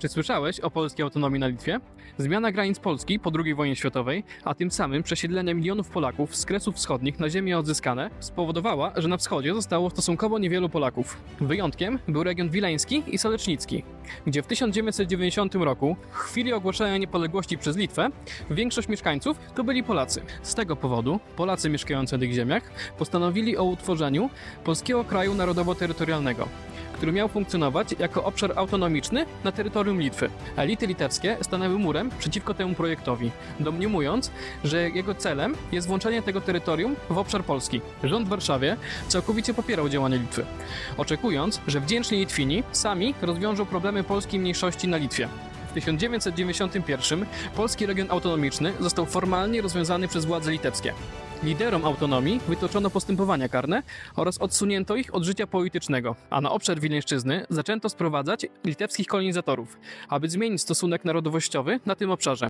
Czy słyszałeś o polskiej autonomii na Litwie? Zmiana granic Polski po II wojnie światowej, a tym samym przesiedlenie milionów Polaków z Kresów Wschodnich na ziemię odzyskane, spowodowała, że na wschodzie zostało stosunkowo niewielu Polaków. Wyjątkiem był region wileński i solecznicki, gdzie w 1990 roku, w chwili ogłoszenia niepodległości przez Litwę, większość mieszkańców to byli Polacy. Z tego powodu Polacy mieszkający na tych ziemiach postanowili o utworzeniu Polskiego Kraju Narodowo-Terytorialnego, który miał funkcjonować jako obszar autonomiczny na terytorium Litwy. Elity litewskie stanęły murem przeciwko temu projektowi, domniemując, że jego celem jest włączenie tego terytorium w obszar Polski. Rząd w Warszawie całkowicie popierał działania Litwy, oczekując, że wdzięczni Litwini sami rozwiążą problemy polskiej mniejszości na Litwie. W 1991 polski region autonomiczny został formalnie rozwiązany przez władze litewskie. Liderom autonomii wytoczono postępowania karne oraz odsunięto ich od życia politycznego, a na obszar Wileńszczyzny zaczęto sprowadzać litewskich kolonizatorów, aby zmienić stosunek narodowościowy na tym obszarze.